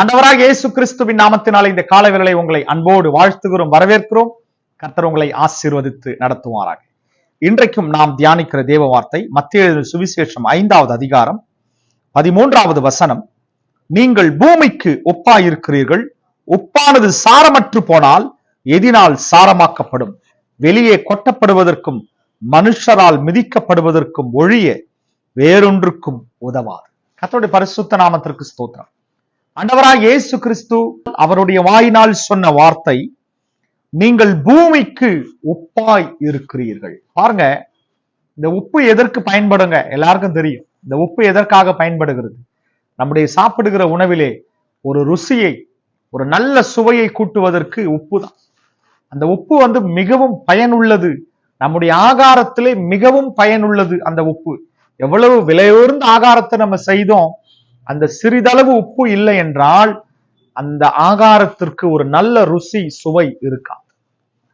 ஆண்டவராக இயேசு கிறிஸ்துவின் நாமத்தினால் இந்த காலவேளை உங்களை அன்போடு வாழ்த்துகிறோம் வரவேற்கிறோம். கர்த்தர் உங்களை ஆசீர்வதித்து நடத்துவாராக. இன்றைக்கும் நாம் தியானிக்கிற தேவ வார்த்தை மத்திய சுவிசேஷம் ஐந்தாவது அதிகாரம் பதிமூன்றாவது வசனம். நீங்கள் பூமிக்கு ஒப்பாயிருக்கிறீர்கள் உப்பானது சாரமற்று போனால் எதினால் சாரமாக்கப்படும். வெளியே கொட்டப்படுவதற்கும் மனுஷரால் மிதிக்கப்படுவதற்கும் ஒழிய வேறொன்றுக்கும் உதவாது. கத்தோடைய பரிசுத்த நாமத்திற்கு ஸ்தோத்திரம். அண்டவராக இயேசு கிறிஸ்து அவருடைய வாயினால் சொன்ன வார்த்தை நீங்கள் பூமிக்கு உப்பாய் இருக்கிறீர்கள். பாருங்க இந்த உப்பு எதற்கு பயன்படுங்க? எல்லாருக்கும் தெரியும். இந்த உப்பு எதற்காக பயன்படுகிறது? நம்முடைய சாப்பிடுகிற உணவிலே ஒரு ருசியை ஒரு நல்ல சுவையை கூட்டுவதற்கு உப்பு தான் அந்த உப்பு வந்து மிகவும் பயனுள்ளது. நம்முடைய ஆகாரத்திலே மிகவும் பயனுள்ளது அந்த உப்பு. எவ்வளவு விலையுயர்ந்த ஆகாரத்தை நம்ம செய்தோம் அந்த சிறிதளவு உப்பு இல்லை என்றால் அந்த ஆகாரத்திற்கு ஒரு நல்ல ருசி சுவை இருக்கா?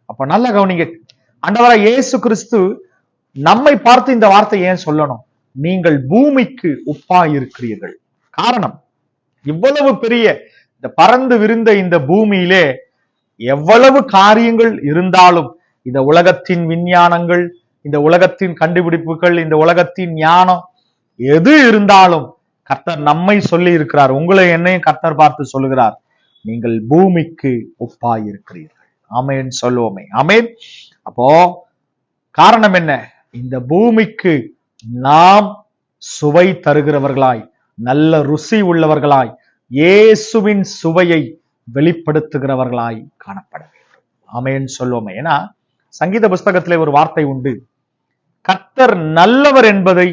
அப்ப நல்ல கவனிங்க. ஆண்டவரா இயேசு கிறிஸ்து நம்மை பார்த்து இந்த வார்த்தை ஏன் சொல்லணும்? நீங்கள் பூமிக்கு உப்பா இருக்கிறீர்கள் காரணம் இவ்வளவு பெரிய இந்த பறந்து விரிந்த இந்த பூமியிலே எவ்வளவு காரியங்கள் இருந்தாலும் இந்த உலகத்தின் விஞ்ஞானங்கள் இந்த உலகத்தின் கண்டுபிடிப்புகள் இந்த உலகத்தின் ஞானம் எது இருந்தாலும் கர்த்தர் நம்மை சொல்லி இருக்கிறார் உங்களை என்னையும் கர்த்தர் பார்த்து சொல்லுகிறார். நீங்கள் பூமிக்கு ஒப்பாய் இருக்கிறீர்கள் ஆமேன் சொல்லுவோமே. ஆமேன். அப்போ காரணம் என்ன? இந்த பூமிக்கு நாம் சுவை தருகிறவர்களாய் நல்ல ருசி உள்ளவர்களாய் இயேசுவின் சுவையை வெளிப்படுத்துகிறவர்களாய் காணப்பட வேண்டும். ஆமேன் சொல்லுவோமே. ஏன்னா சங்கீத புஸ்தகத்திலே ஒரு வார்த்தை உண்டு. கர்த்தர் நல்லவர் என்பதை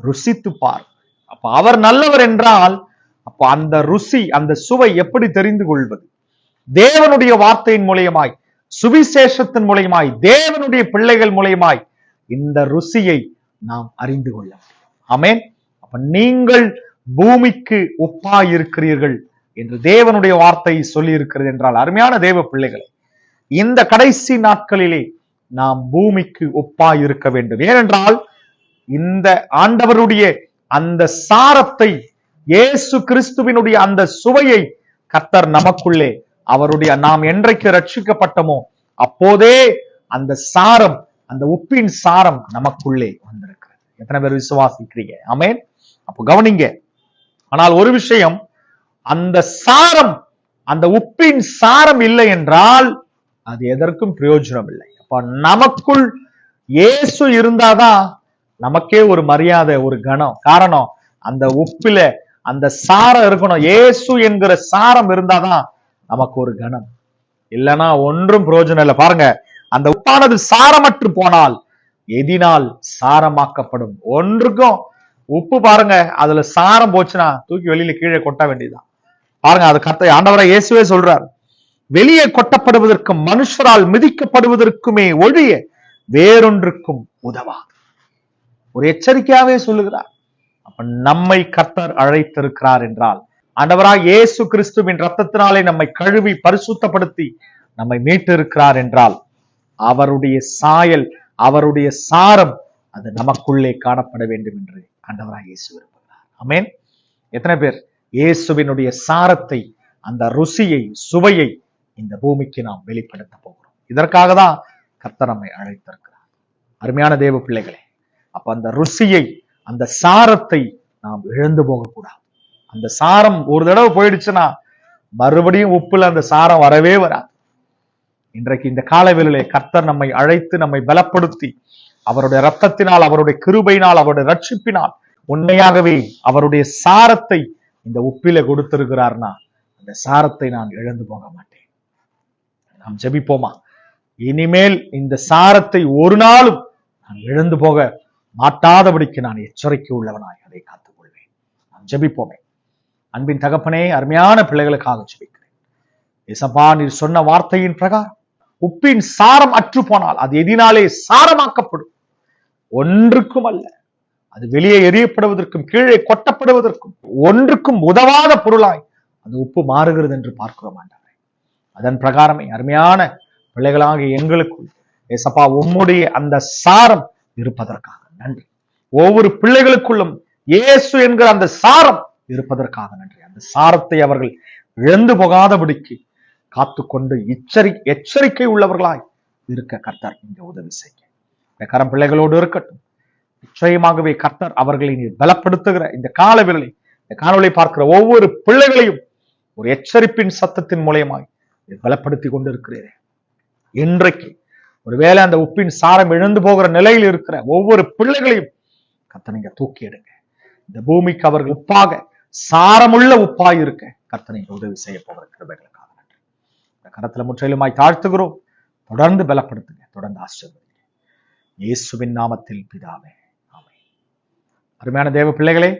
ருசித்து பார் அப்ப அவர் நல்லவர் என்றால் அப்ப அந்த ருசி அந்த சுவை எப்படி தெரிந்து கொள்வது? தேவனுடைய வார்த்தையின் மூலியமாய் சுவிசேஷத்தின் மூலியமாய் தேவனுடைய பிள்ளைகள் மூலியமாய் இந்த ருசியை நாம் அறிந்து கொள்ள அமேன் அப்ப நீங்கள் பூமிக்கு ஒப்பாய் இருக்கிறீர்கள் என்று தேவனுடைய வார்த்தை சொல்லி இருக்கிறது என்றால் அருமையான தேவ பிள்ளைகளை இந்த கடைசி நாட்களிலே நாம் பூமிக்கு ஒப்பாய் இருக்க வேண்டும். ஏனென்றால் இந்த ஆண்டவருடைய அந்த சாரத்தை இயேசு கிறிஸ்துவினுடைய அந்த சுவையை கர்த்தர் நமக்குள்ளே அவருடைய நாம் என்றைக்கு ரட்சிக்கப்பட்டமோ அப்போதே அந்த சாரம் அந்த உப்பின் சாரம் நமக்குள்ளே வந்திருக்கிறது. எத்தனை பேர் விசுவாசிக்கிறீங்க? ஆமேன். அப்போ கவனிங்க. ஆனால் ஒரு விஷயம் அந்த சாரம் அந்த உப்பின் சாரம் இல்லை என்றால் அது எதற்கும் பிரயோஜனம் இல்லை அப்ப நமக்குள் இயேசு இருந்தாதான் நமக்கே ஒரு மரியாதை ஒரு கணம். காரணம் அந்த உப்பில அந்த சாரம் இருக்கணும். இயேசு என்கிற சாரம் இருந்தாதான் நமக்கு ஒரு கணம். இல்லைன்னா ஒன்றும் பிரயோஜனம் இல்லை. பாருங்க அந்த உப்பானது சாரமற்று போனால் எதினால் சாரமாக்கப்படும். ஒன்றுக்கும் உப்பு பாருங்க அதுல சாரம் போச்சுன்னா தூக்கி வெளியில கீழே கொட்ட வேண்டியதுதான். பாருங்க அது கர்த்த ஆண்டவரை இயேசுவே சொல்றார். வெளியே கொட்டப்படுவதற்கும் மனுஷரால் மிதிக்கப்படுவதற்குமே ஒழிய வேறொன்றுக்கும் உதவா. ஒரு எச்சரிக்கையாவே சொல்லுகிறார். அப்ப நம்மை கர்த்தர் அழைத்திருக்கிறார் என்றால் ஆண்டவராக இயேசு கிறிஸ்துவின் ரத்தத்தினாலே நம்மை கழுவி பரிசுத்தப்படுத்தி நம்மை மீட்டிருக்கிறார் என்றால் அவருடைய சாயல் அவருடைய சாரம் அது நமக்குள்ளே காணப்பட வேண்டும் என்று ஆண்டவராக இயேசு விரும்புகிறார். அமேன் எத்தனை பேர் இயேசுவினுடைய சாரத்தை அந்த ருசியை சுவையை இந்த பூமிக்கு நாம் வெளிப்படுத்த போகிறோம். இதற்காக தான் கர்த்தர் நம்மை அழைத்திருக்கிறார். அருமையான தேவ பிள்ளைகளே அப்ப அந்த ருசியை அந்த சாரத்தை நாம் இழந்து போகக்கூடாது. அந்த சாரம் ஒரு தடவை போயிடுச்சுன்னா மறுபடியும் உப்புல அந்த சாரம் வரவே வராது. இன்றைக்கு இந்த காலவேளையிலே கர்த்தர் நம்மை அழைத்து நம்மை பலப்படுத்தி அவருடைய ரத்தத்தினால் அவருடைய கிருபையினால் அவருடைய ரட்சிப்பினால் உண்மையாகவே அவருடைய சாரத்தை இந்த உப்பில கொடுத்திருக்கிறார்னா அந்த சாரத்தை நான் இழந்து போக மாட்டேன். நாம் ஜெபிப்போமா? இனிமேல் இந்த சாரத்தை ஒரு நாளும் நான் இழந்து போக மாட்டாதபடிக்கு நான் எச்சரிக்கை உள்ளவனாய் அதை காத்துக் கொள்வேன் ஜெபிப்போமே. அன்பின் தகப்பனே அருமையான பிள்ளைகளுக்காக ஜெபிக்கிறேன். இசப்பா நீர் சொன்ன வார்த்தையின் பிரகாரம் உப்பின் சாரம் அற்று போனால் அது எதினாலே சாரமாக்கப்படும். ஒன்றுக்கும் அல்ல அது வெளியே எரியப்படுவதற்கும் கீழே கொட்டப்படுவதற்கும் ஒன்றுக்கும் உதவாத பொருளாய் அது உப்பு மாறுகிறது என்று பார்க்கிறோம் ஆண்டவரே. அதன் பிரகாரமே அருமையான பிள்ளைகளாக எங்களுக்குள் ஏசப்பா உம்முடைய அந்த சாரம் இருப்பதற்காக. நன்றி. ஒவ்வொரு பிள்ளைகளுக்குள்ளும் இயேசு என்கிற அந்த சாரம் இருப்பதற்காக நன்றி. அந்த சாரத்தை அவர்கள் இழந்து போகாதபடிக்கு காத்துக்கொண்டு எச்சரி எச்சரிக்கை உள்ளவர்களாய் இருக்க கர்த்தர் இங்க உதவி செய்ய. கரம் பிள்ளைகளோடு இருக்கட்டும். நிச்சயமாகவே கர்த்தர் அவர்களை நீர் பலப்படுத்துகிற இந்த காலவிரலை இந்த காணொலி பார்க்கிற ஒவ்வொரு பிள்ளைகளையும் ஒரு எச்சரிப்பின் சத்தத்தின் மூலயமாய் பலப்படுத்தி கொண்டிருக்கிறீரே. இன்றைக்கு ஒருவேளை அந்த உப்பின் சாரம் இழந்து போகிற நிலையில் இருக்கிற ஒவ்வொரு பிள்ளைகளையும் கத்தனைங்க தூக்கி எடுங்க. இந்த பூமிக்கு அவர்கள் உப்பாக சாரமுள்ள உப்பாய் இருக்க கர்த்தனை உதவி செய்ய போகிற கிருபைகளுக்காக நன்றி. இந்த கரத்துல முற்றிலுமாய் தாழ்த்துகிறோம். தொடர்ந்து பலப்படுத்துங்க. தொடர்ந்து ஆசீர்வதிங்க. இயேசுவின் நாமத்தில் பிதாவே ஆமை அருமையான தேவ பிள்ளைகளே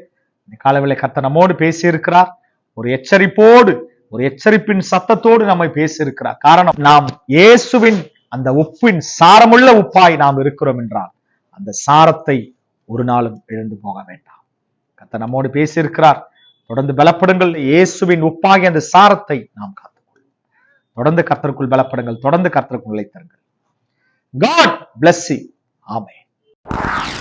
இந்த காலவேளை கர்த்தர் நம்மோடு பேசியிருக்கிறார். ஒரு எச்சரிப்போடு ஒரு எச்சரிப்பின் சத்தத்தோடு நம்மை பேசியிருக்கிறார். காரணம் நாம் இயேசுவின் அந்த உப்பின் சாரமுள்ள உப்பாய் நாம் இருக்கிறோம் என்றால் அந்த சாரத்தை ஒரு நாளும் இழந்து போக வேண்டாம். கத்த நம்மோடு பேசியிருக்கிறார். தொடர்ந்து பலப்படுங்கள். இயேசுவின் உப்பாகிய அந்த சாரத்தை நாம் காத்துக்கொள்ளும் தொடர்ந்து கர்த்தருக்குள் பலப்படுங்கள். தொடர்ந்து கர்த்தருக்குள் நிலைத்திருங்கள் காட் பிளஸ் ஆமே ஆமென்